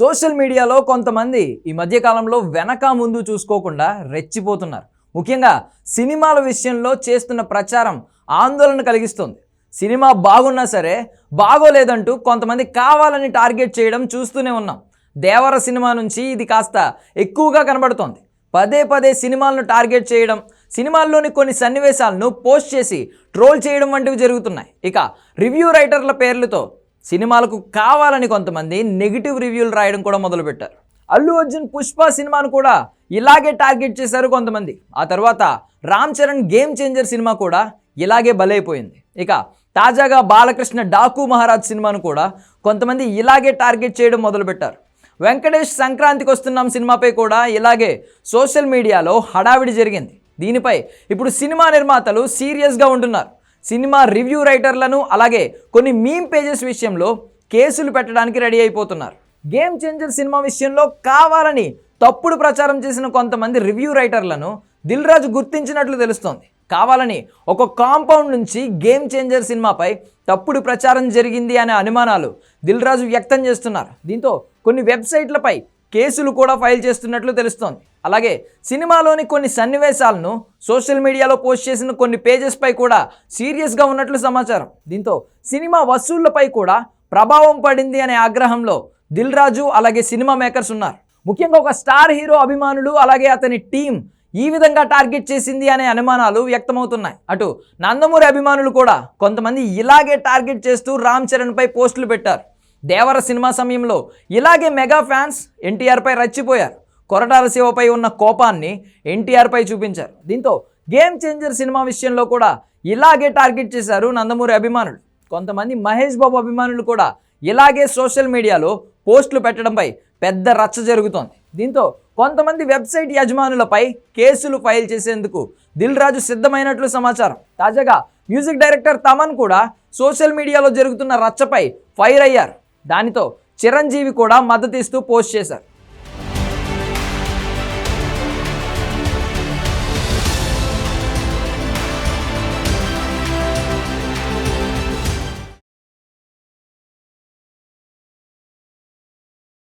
Social మీడియాలో కొంతమంది ఈ మధ్యకాలంలో వెనక ముందు చూసుకోకుండా రెచ్చిపోతున్నారు. ముఖ్యంగా సినిమాల విషయంలో చేస్తున్న ప్రచారం ఆందోళన కలిగిస్తుంది. సినిమా బాగున్నా సరే బాగోలేదంటూ కొంతమంది కావాలని టార్గెట్ చేయడం చూస్తూనే ఉన్నాం. దేవర సినిమా నుంచి ఇది కాస్త ఎక్కువగా కనబడుతోంది. పదే పదే సినిమాలను టార్గెట్ చేయడం సినిమాల్లోని కొన్ని సన్నివేశాలను పోస్ట్ చేసి ట్రోల్ చేయడం వంటివి జరుగుతున్నాయి. ఇక రివ్యూ రైటర్ల పేర్లతో సినిమాలకు కావాలని కొంతమంది నెగిటివ్ రివ్యూలు రాయడం కూడా మొదలుపెట్టారు. అల్లు అర్జున్ పుష్ప సినిమాను కూడా ఇలాగే టార్గెట్ చేశారు కొంతమంది. ఆ తర్వాత Ram Charan Game Changer cinema కూడా ఇలాగే బలైపోయింది. ఇక తాజాగా బాలకృష్ణ డాకు మహారాజ్ సినిమాను కూడా కొంతమంది ఇలాగే టార్గెట్ చేయడం మొదలుపెట్టారు. వెంకటేష్ సంక్రాంతికి వస్తున్నాం సినిమాపై కూడా ఇలాగే సోషల్ మీడియాలో హడావిడి జరిగింది. దీనిపై ఇప్పుడు సినిమా నిర్మాతలు సీరియస్గా ఉంటున్నారు. సినిమా రివ్యూ రైటర్లను అలాగే కొన్ని మీమ్ పేజెస్ విషయంలో కేసులు పెట్టడానికి రెడీ అయిపోతున్నారు. గేమ్ చేంజర్ సినిమా విషయంలో కావాలని తప్పుడు ప్రచారం చేసిన కొంతమంది రివ్యూ రైటర్లను దిల్ రాజు గుర్తించినట్లు తెలుస్తోంది. కావాలని ఒక కాంపౌండ్ నుంచి గేమ్ చేంజర్ సినిమాపై తప్పుడు ప్రచారం జరిగింది అనే అనుమానాలు దిల్ రాజు వ్యక్తం చేస్తున్నారు. దీంతో కొన్ని వెబ్సైట్లపై కేసులు కూడా ఫైల్ చేస్తున్నట్లు తెలుస్తోంది. అలాగే సినిమాలోని కొన్ని సన్నివేశాలను సోషల్ మీడియాలో పోస్ట్ చేసిన కొన్ని పేజెస్పై కూడా సీరియస్గా ఉన్నట్లు సమాచారం. దీంతో సినిమా వసూళ్ళపై కూడా ప్రభావం పడింది అనే ఆగ్రహంలో దిల్ రాజు అలాగే సినిమా మేకర్స్ ఉన్నారు. ముఖ్యంగా ఒక స్టార్ హీరో అభిమానులు అలాగే అతని టీం ఈ విధంగా టార్గెట్ చేసింది అనే అనుమానాలు వ్యక్తమవుతున్నాయి. అటు నందమూరి అభిమానులు కూడా కొంతమంది ఇలాగే టార్గెట్ చేస్తూ రామ్ చరణ్పై పోస్టులు పెట్టారు. దేవర సినిమా సమయంలో ఇలాగే మెగా ఫ్యాన్స్ ఎన్టీఆర్పై రచ్చిపోయారు. కొరటాల శివపై ఉన్న కోపాన్ని ఎన్టీఆర్పై చూపించారు. దీంతో గేమ్ చేంజర్ సినిమా విషయంలో కూడా ఇలాగే టార్గెట్ చేశారు నందమూరి అభిమానులు. కొంతమంది మహేష్ బాబు అభిమానులు కూడా ఇలాగే సోషల్ మీడియాలో పోస్టులు పెట్టడంపై పెద్ద రచ్చ జరుగుతోంది. దీంతో కొంతమంది వెబ్సైట్ యజమానులపై కేసులు ఫైల్ చేసేందుకు దిల్ రాజు సిద్ధమైనట్లు సమాచారం. తాజాగా మ్యూజిక్ డైరెక్టర్ తమన్ కూడా సోషల్ మీడియాలో జరుగుతున్న రచ్చపై ఫైర్ అయ్యారు. దానితో చిరంజీవి కూడా మద్దతు ఇస్తూ పోస్ట్ చేశారు.